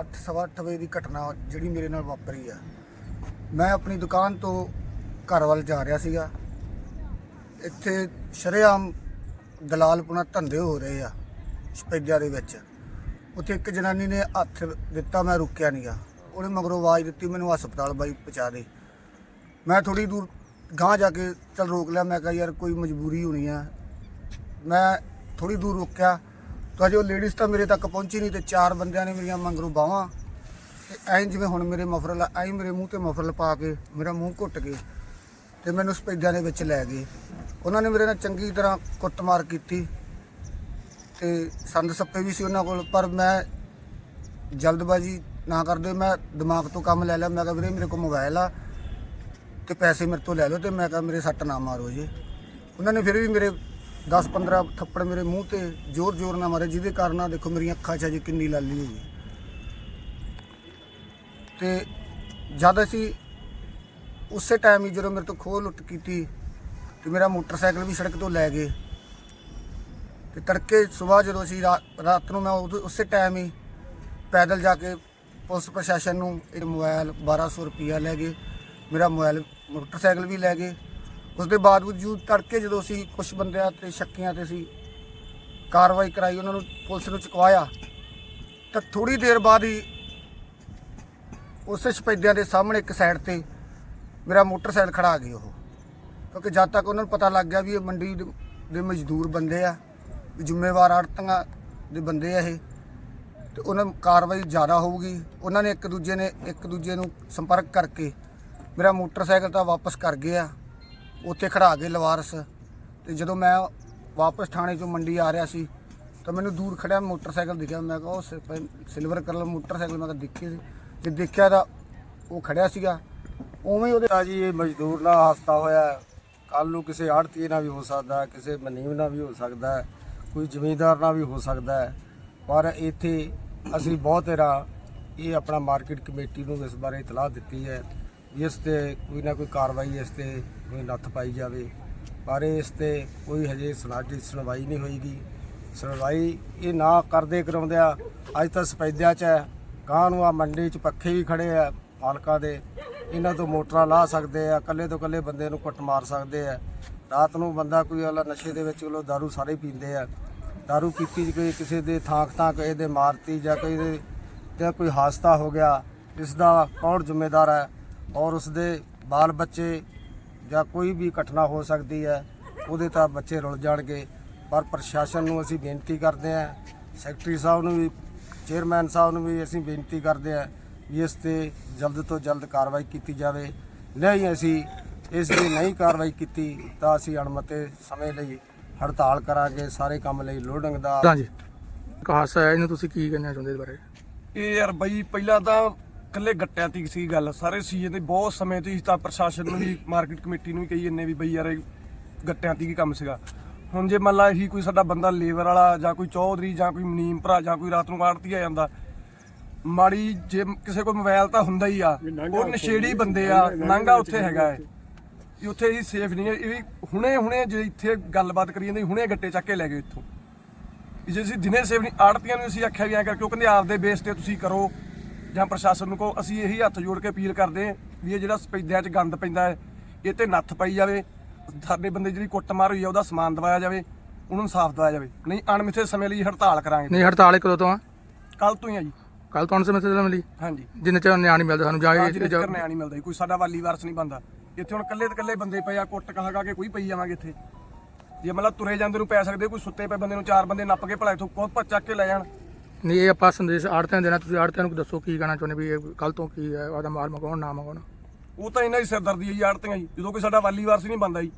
8:30 ਵਜੇ ਦੀ ਘਟਨਾ ਜਿਹੜੀ ਮੇਰੇ ਨਾਲ ਵਾਪਰੀ ਆ। ਮੈਂ ਆਪਣੀ ਦੁਕਾਨ ਤੋਂ ਘਰ ਵੱਲ ਜਾ ਰਿਹਾ ਸੀਗਾ। ਇੱਥੇ ਸ਼ਰੇਆਮ ਦਲਾਲਪੁਣਾ ਧੰਦੇ ਹੋ ਰਹੇ ਆ, ਸਪੈਦਿਆ ਦੇ ਵਿੱਚ। ਉੱਥੇ ਇੱਕ ਜਨਾਨੀ ਨੇ ਹੱਥ ਦਿੱਤਾ, ਮੈਂ ਰੁਕਿਆ ਨਹੀਂਗਾ ਉਹਨੇ ਮਗਰੋਂ ਆਵਾਜ਼ ਦਿੱਤੀ, ਮੈਨੂੰ ਹਸਪਤਾਲ ਬਾਈ ਪਹੁੰਚਾ ਦੇ। ਮੈਂ ਥੋੜੀ ਦੂਰ ਗਾਂਹ ਜਾ ਕੇ ਚਲ ਰੋਕ ਲਿਆ। ਮੈਂ ਕਿਹਾ, ਯਾਰ, ਕੋਈ ਮਜਬੂਰੀ ਹੋਣੀ ਆ। ਮੈਂ ਥੋੜੀ ਦੂਰ ਰੁਕਿਆ। ਤਾਂ ਅਜੇ ਉਹ ਲੇਡੀਜ਼ ਤਾਂ ਮੇਰੇ ਤੱਕ ਪਹੁੰਚੀ ਨਹੀਂ ਤੇ ਚਾਰ ਬੰਦਿਆਂ ਨੇ ਮੇਰੀਆਂ ਮੰਗਰੋਂ ਬਾਹਾਂ। ਤੇ ਐਂ ਜਿਵੇਂ ਹੁਣ ਮੇਰੇ ਮਫਰਲ ਐਂ ਮੇਰੇ ਮੂੰਹ ਤੇ ਮਫਰਲ ਪਾ ਕੇ ਮੇਰਾ ਮੂੰਹ ਘੁੱਟ ਕੇ ਤੇ ਮੈਨੂੰ ਸਪੈਦਾਂ ਦੇ ਵਿੱਚ ਲੈ ਗਏ। ਉਹਨਾਂ ਨੇ ਮੇਰੇ ਨਾਲ ਚੰਗੀ ਤਰ੍ਹਾਂ ਕੁੱਟਮਾਰ ਕੀਤੀ ਤੇ ਸੰਦ ਸੱਪੇ ਵੀ ਸੀ ਉਹਨਾਂ ਕੋਲ, ਪਰ ਮੈਂ ਜਲਦਬਾਜ਼ੀ ਨਾ ਕਰਦੇ, ਮੈਂ ਦਿਮਾਗ ਤੋਂ ਕੰਮ ਲੈ ਲਿਆ। ਮੈਂ ਕਿਹਾ ਵੀਰੇ, ਮੇਰੇ ਕੋਲ ਮੋਬਾਈਲ ਆ ਤੇ ਪੈਸੇ ਮੇਰੇ ਤੋਂ ਲੈ ਲਓ ਤੇ ਮੈਂ ਕਿਹਾ ਮੇਰੇ ਸੱਟ ਨਾ ਮਾਰੋ ਜੀ। ਉਹਨਾਂ ਨੇ ਫਿਰ ਵੀ ਮੇਰੇ 10-15 ਥੱਪੜ ਮੇਰੇ ਮੂੰਹ ਤੇ ਜ਼ੋਰ-ਜ਼ੋਰ ਨਾਲ ਮਾਰੇ, ਜਿਹਦੇ ਕਾਰਨ ਆ ਦੇਖੋ ਮੇਰੀਆਂ ਅੱਖਾਂ 'ਚ ਅਜੇ ਕਿੰਨੀ ਲਾਲੀ ਹੋਈ ਹੈ। ਤੇ ਜਦ ਅਸੀਂ ਉਸੇ ਟਾਈਮ ਹੀ ਜਦੋਂ ਮੇਰੇ ਤੋਂ ਖੋਹ ਲੁੱਟ ਕੀਤੀ ਤੇ ਮੇਰਾ ਮੋਟਰਸਾਈਕਲ ਵੀ ਸੜਕ ਤੋਂ ਲੈ ਗਏ ਤੇ ਤੜਕੇ ਸਵੇਰ ਜਦੋਂ ਅਸੀਂ ਰਾ- ਰਾਤ ਨੂੰ ਮੈਂ ਉਦੋਂ- ਉਸੇ ਟਾਈਮ ਹੀ ਪੈਦਲ ਜਾ ਕੇ ਪੁਲਿਸ ਪ੍ਰਸ਼ਾਸਨ ਨੂੰ ਇਹ ਮੋਬਾਈਲ 1200 ਰੁਪਿਆ ਲੈ ਗਏ, ਮੇਰਾ ਮੋਬਾਈਲ ਮੋਟਰਸਾਈਕਲ ਵੀ ਲੈ ਗਏ। ਉਸ ਦੇ ਬਾਵਜੂਦ ਤੜਕੇ ਜਦੋਂ ਅਸੀਂ ਕੁਝ ਬੰਦਿਆਂ ਤੇ ਸ਼ੱਕੀਆਂ ਤੇ ਸੀ ਕਾਰਵਾਈ ਕਰਾਈ, ਉਹਨਾਂ ਨੂੰ ਪੁਲਿਸ ਨੂੰ ਚੁਕਵਾਇਆ, ਤਾਂ ਥੋੜੀ ਦੇਰ ਬਾਅਦ ਹੀ ਉਸੇ ਸਪੈਦਿਆਂ ਦੇ ਸਾਹਮਣੇ ਇੱਕ ਸਾਈਡ ਤੇ ਮੇਰਾ ਮੋਟਰਸਾਈਕਲ ਖੜਾ ਗਈ ਉਹ। ਕਿਉਂਕਿ ਜਦ ਤੱਕ ਉਹਨਾਂ ਨੂੰ ਪਤਾ ਲੱਗ ਗਿਆ ਵੀ ਇਹ ਮੰਡੀ ਦੇ- ਮਜ਼ਦੂਰ ਬੰਦੇ ਆ ਜ਼ਿੰਮੇਵਾਰ ਆੜਤਾਂ ਦੇ ਬੰਦੇ ਆ ਇਹ, ਤੇ ਉਹਨਾਂ ਕਾਰਵਾਈ ਜ਼ਿਆਦਾ ਹੋਊਗੀ। ਉਹਨਾਂ ਨੇ ਇੱਕ ਦੂਜੇ ਨੇ, ਇੱਕ ਦੂਜੇ ਨੂੰ ਸੰਪਰਕ ਕਰਕੇ ਮੇਰਾ ਮੋਟਰਸਾਈਕਲ ਤਾਂ ਵਾਪਸ ਕਰ ਗਏ ਆ ਉੱਥੇ ਖੜਾ ਕੇ ਲਵਾਰਸ। ਤੇ ਜਦੋਂ ਮੈਂ ਵਾਪਸ ਥਾਣੇ ਚੋਂ ਮੰਡੀ ਆ ਰਿਹਾ ਸੀ ਤਾਂ ਮੈਨੂੰ ਦੂਰ ਖੜਿਆ ਮੋਟਰਸਾਈਕਲ ਦਿਖਿਆ। ਮੈਂ ਕਿਹਾ ਉਹ ਸਿ- ਸਿਲਵਰ ਕਲਰ ਮੋਟਰਸਾਈਕਲ। ਮੈਂ ਕਿਹਾ ਦੇਖੀ ਸੀ। ਜੇ ਦੇਖਿਆ ਤਾਂ ਉਹ ਖੜਿਆ ਸੀਗਾ। ਉਵੇਂ ਹੀ ਉਹਦੇ ਆ ਜੀ ਇਹ ਮਜ਼ਦੂਰ ਨਾਲ ਹਾਸਤਾ ਹੋਇਆ। ਕੱਲ ਨੂੰ ਕਿਸੇ ਆੜਤੀ ਨਾਲ ਵੀ ਹੋ ਸਕਦਾ ਹੈ, ਕਿਸੇ ਮਨੀਮ ਨਾਲ ਵੀ ਹੋ ਸਕਦਾ ਹੈ, ਕੋਈ ਜ਼ਮੀਂਦਾਰ ਨਾਲ ਵੀ ਹੋ ਸਕਦਾ ਹੈ। ਪਰ ਇੱਥੇ ਅਸੀਂ ਬਹੁਤ ਰਾ ਇਹ ਆਪਣਾ ਮਾਰਕੀਟ ਕਮੇਟੀ ਨੂੰ ਇਸ ਬਾਰੇ ਇਤਲਾਹ ਦਿੱਤੀ ਹੈ। ਇਸ ਤੇ ਕੋਈ ਨਾ ਕੋਈ ਕਾਰਵਾਈ ਇਸ ਤੇ ਕੋਈ ਨੱਥ ਪਾਈ ਜਾਵੇ ਪਰ ਇਸ ਤੇ ਕੋਈ ਹਜੇ ਸੁਣਾਈ ਸੁਣਵਾਈ ਨਹੀਂ ਹੋਈਗੀ ਸੁਣਵਾਈ ਇਹ ਨਾ ਕਰਦੇ ਕਰਾਉਂਦਿਆਂ ਅੱਜ ਤਾਂ ਸਪੈਦਿਆਂ 'ਚ ਹੈ ਗਾਂ ਨੂੰ ਆ ਮੰਡੀ 'ਚ ਪੱਖੇ ਵੀ ਖੜੇ ਆ ਮਾਲਕਾਂ ਦੇ ਇਹਨਾਂ ਤੋਂ ਮੋਟਰਾਂ ਲਾ ਸਕਦੇ ਆ ਕੱਲੇ ਤੋਂ ਕੱਲੇ ਬੰਦੇ ਨੂੰ ਕੁੱਟ ਮਾਰ ਸਕਦੇ ਆ ਰਾਤ ਨੂੰ ਬੰਦਾ ਕੋਈ ਵਾਲਾ ਨਸ਼ੇ ਦੇ ਵਿੱਚ ਲੋ दारू ਸਾਰੇ ਪੀਂਦੇ ਆ दारू ਪੀਤੀ ਕੋਈ ਕਿਸੇ ਦੇ ਥਾਂਕ ਥਾਂਕ ਕਿਸੇ ਦੇ ਮਾਰਤੀ ਜਾਂ ਕੋਈ ਦੇ ਜਾਂ ਕੋਈ ਹਾਦਸਾ ਹੋ ਗਿਆ ਇਸ ਦਾ ਕੌਣ ਜ਼ਿੰਮੇਦਾਰ ਹੈ ਔਰ ਉਸ ਦੇ ਬਾਲ ਬੱਚੇ ਜਾਂ ਕੋਈ ਵੀ ਘਟਨਾ ਹੋ ਸਕਦੀ ਹੈ ਉਹਦੇ ਤਾਂ ਬੱਚੇ ਰੁੱਲ ਜਾਣਗੇ। ਪਰ ਪ੍ਰਸ਼ਾਸਨ ਨੂੰ ਅਸੀਂ ਬੇਨਤੀ ਕਰਦੇ ਹਾਂ ਸੈਕਟਰੀ ਸਾਹਿਬ ਨੂੰ ਵੀ ਚੇਅਰਮੈਨ ਸਾਹਿਬ ਨੂੰ ਵੀ ਅਸੀਂ ਬੇਨਤੀ ਕਰਦੇ ਹਾਂ ਵੀ ਇਸ ਤੇ ਜਲਦ ਤੋਂ ਜਲਦ ਕਾਰਵਾਈ ਕੀਤੀ ਜਾਵੇ। ਨਹੀਂ ਅਸੀਂ ਇਸ ਦੀ ਨਹੀਂ ਕਾਰਵਾਈ ਕੀਤੀ ਤਾਂ ਅਸੀਂ ਅਣਮਤੇ ਸਮੇਂ ਲਈ ਹੜਤਾਲ ਕਰਾਂਗੇ ਸਾਰੇ ਕੰਮ ਲਈ ਲੋਡਿੰਗ ਦਾ ਹਾਂਜੀ। ਹੈ ਇਹਨੂੰ ਤੁਸੀਂ ਕੀ ਕਹਿਣਾ ਚਾਹੁੰਦੇ ਇਸ ਬਾਰੇ? ਇਹ ਯਾਰ ਬਈ ਪਹਿਲਾਂ ਤਾਂ ਕੱਲੇ ਗੱਟਿਆਂ ਦੀ ਸੀ ਗੱਲ। ਸਾਰੇ ਸੀਜ਼ਨ ਤੇ ਬਹੁਤ ਸਮੇਂ ਤੋਂ ਹੀ ਤਾਂ ਪ੍ਰਸ਼ਾਸਨ ਨੂੰ ਵੀ ਮਾਰਕੀਟ ਕਮੇਟੀ ਨੂੰ ਵੀ ਕਹੀ ਜੰਨੇ ਵੀ ਬਈ ਯਾਰ ਇਹ ਗੱਟਿਆਂ ਦੀ ਕੀ ਕੰਮ ਸੀਗਾ। ਹੁਣ ਜੇ ਮੰਨ ਲਾ ਇਹੀ ਕੋਈ ਸਾਡਾ ਬੰਦਾ ਲੇਬਰ ਵਾਲਾ ਜਾਂ ਕੋਈ ਚੌਧਰੀ ਜਾਂ ਕੋਈ ਮਨੀਮ ਭਰਾ ਜਾਂ ਕੋਈ ਰਾਤ ਨੂੰ ਆੜਤੀ ਆ ਜਾਂਦਾ ਮਾੜੀ ਜੇ ਕਿਸੇ ਕੋਲ ਮੋਬਾਈਲ ਤਾਂ ਹੁੰਦਾ ਹੀ ਆ। ਉਹ ਨਸ਼ੇੜੀ ਬੰਦੇ ਆ ਨਾਂਗਾ ਉੱਥੇ ਹੈਗਾ ਹੈ ਵੀ ਉੱਥੇ ਹੀ ਸੇਫ ਨਹੀਂ ਹੈ। ਇਹ ਵੀ ਹੁਣੇ ਹੁਣੇ ਜੇ ਇੱਥੇ ਗੱਲਬਾਤ ਕਰੀ ਜਾਂਦੇ ਹੁਣੇ ਗੱਟੇ ਚੱਕ ਕੇ ਲੈ ਗਏ ਇੱਥੋਂ। ਜੇ ਅਸੀਂ ਦਿਨੇ ਸੇਵ ਨਹੀਂ ਆੜਤੀਆਂ ਨੂੰ ਅਸੀਂ ਆਖਿਆ ਵੀ ਐਂ ਕਰਕੇ ਉਹ ਕਹਿੰਦੇ ਆਪਦੇ ਬੇਸ ਤੇ ਤੁਸੀਂ ਕਰੋ। ਜਾਂ ਪ੍ਰਸ਼ਾਸਨ ਨੂੰ ਕਹੋ ਅਸੀਂ ਇਹੀ ਹੱਥ ਜੋੜ ਕੇ ਅਪੀਲ ਕਰਦੇ ਹਾਂ ਵੀ ਇਹ ਜਿਹੜਾ ਸਪੈਦਿਆਂ 'ਚ ਗੰਦ ਪੈਂਦਾ ਹੈ ਇਹ ਤੇ ਨੱਥ ਪਾਈ ਜਾਵੇ ਸਾਡੇ ਬੰਦੇ ਜਿਹੜੀ ਕੁੱਟਮਾਰ ਹੋਈ ਆ ਉਹਦਾ ਸਮਾਨ ਦਵਾਇਆ ਜਾਵੇ ਉਹਨੂੰ ਇਨਸਾਫ ਦਵਾਇਆ ਜਾਵੇ। ਨਹੀਂ ਅਣਮਿੱਥੇ ਸਮੇਂ ਲਈ ਹੜਤਾਲ ਕਰਾਂਗੇ। ਨਹੀਂ ਹੜਤਾਲ ਕਦੋਂ ਤੋਂ ਆ। ਕੱਲ ਤੋਂ ਹੀ ਆ ਜੀ। ਕੱਲ ਤੋਂ ਸਮੇਂ ਤੇ ਮਿਲੀ? ਹਾਂਜੀ। ਜਿੰਨੇ ਚਿਰ ਨਿਆਂ ਨਹੀਂ ਮਿਲਦਾ ਸਾਨੂੰ ਜਾਂ ਅੱਜ ਇਹ ਤੱਕ ਜਾਂ- ਨਿਆਂ ਨਹੀਂ ਮਿਲਦਾ ਜੀ, ਕੋਈ ਸਾਡਾ ਵਾਲੀ ਵਾਰਸ ਨਹੀਂ ਬੰਦਾ ਇੱਥੇ ਹੁਣ ਕੱਲੇ ਤੇ ਕੱਲੇ ਬੰਦੇ ਪਏ ਆ ਕੁੱਟ ਕਹਾ ਕਹਾ ਕੇ ਕੋਈ ਪਈ ਜਾਵਾਂਗੇ ਇੱਥੇ। ਜੇ ਮਤਲਬ ਤੁਰੇ ਜਾਂਦੇ ਨੂੰ ਪੈ ਸਕਦੇ ਕੋਈ ਸੁੱਤੇ ਪਏ ਬੰਦੇ ਨੂੰ ਚਾਰ ਬੰਦੇ ਨੱਪ ਕੇ ਭਲਾ ਇੱਥੋਂ ਕੋਹ ਚੱਕ ਕੇ ਲੈ ਜਾਣ। ਨਹੀਂ, ਇਹ ਆਪਾਂ ਸੰਦੇਸ਼ ਆੜਤਿਆਂ ਦੇਣਾ, ਤੁਸੀਂ ਆੜਤਿਆਂ ਨੂੰ ਦੱਸੋ ਕੀ ਕਹਿਣਾ ਚਾਹੁੰਦੇ ਵੀ ਇਹ ਕੱਲ ਤੋਂ ਕੀ ਹੈ ਉਹਦਾ ਮਾਲ ਮਗਾਉਣ ਨਾ ਮਗਾਉਣ ਉਹ ਤਾਂ ਇਹਨਾਂ ਦੀ ਸਿਰਦਰਦੀ ਹੈ ਜੀ ਆੜਤੀਆਂ ਜੀ। ਜਦੋਂ ਕੋਈ ਸਾਡਾ ਵਾਲੀ ਵਾਰਸ ਨਹੀਂ ਬੰਦਾ ਜੀ।